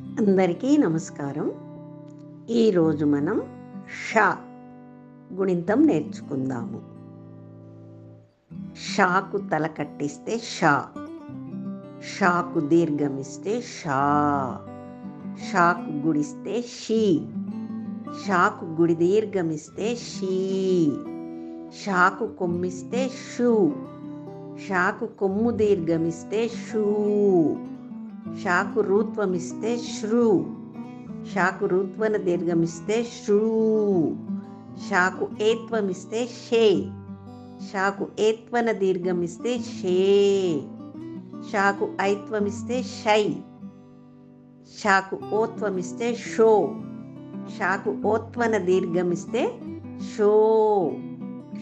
అందరికీ నమస్కారం. ఈరోజు మనం షా గుణింతం నేర్చుకుందాము. షాకు తల కట్టిస్తే షా షాకు దీర్ఘమిస్తే షా షాకు గుడిస్తే షీ షాకు గుడి దీర్ఘమిస్తే షీ షాకు కొమ్మిస్తే షూ షాకు కొమ్ము దీర్ఘమిస్తే షూ. షాకు రూత్వమిస్తే శ్రూ. షాకు రూత్వన దీర్ఘమిస్తే శ్రూ. షాకు ఏత్వమిస్తే షే. షాకు ఏత్వన దీర్ఘమిస్తే షే. షాకు ఐత్వమిస్తే షై. షాకు ఓత్వమిస్తే షో. షాకు ఓత్వన దీర్ఘమిస్తే షో.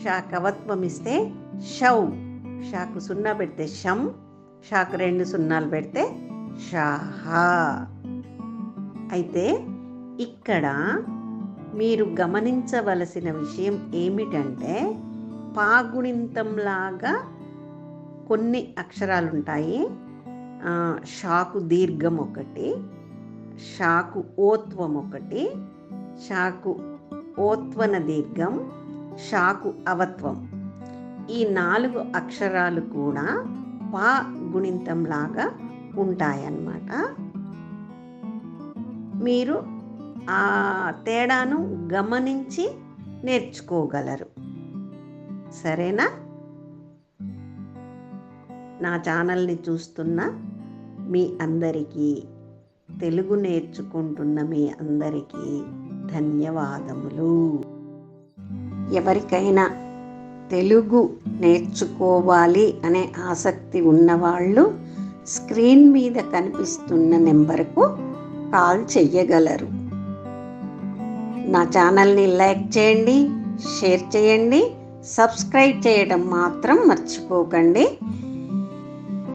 షాకవత్వమిస్తే షౌ. షాకు సున్నా పెడితే షం. షాకు రెండు సున్నాలు పెడితే షాహా. అయితే ఇక్కడ మీరు గమనించవలసిన విషయం ఏమిటంటే పాగుణింతంలాగా కొన్ని అక్షరాలు ఉంటాయి షాకు దీర్ఘం ఒకటి షాకు ఓత్వం ఒకటి షాకు ఓత్వన దీర్ఘం షాకు అవత్వం. ఈ నాలుగు అక్షరాలు కూడా పా గుణింతంలాగా ఉంటాయన్నమాట. మీరు ఆ తేడాను గమనించి నేర్చుకోగలరు. సరేనా? నా ఛానల్ని చూస్తున్న మీ అందరికీ తెలుగు నేర్చుకుంటున్న మీ అందరికీ ధన్యవాదములు. ఎవరికైనా తెలుగు నేర్చుకోవాలి అనే ఆసక్తి ఉన్నవాళ్ళు స్క్రీన్ మీద కనిపిస్తున్న నెంబర్కు కాల్ చెయ్యగలరు. నా ఛానల్ని లైక్ చేయండి షేర్ చేయండి సబ్స్క్రైబ్ చేయడం మాత్రం మర్చిపోకండి.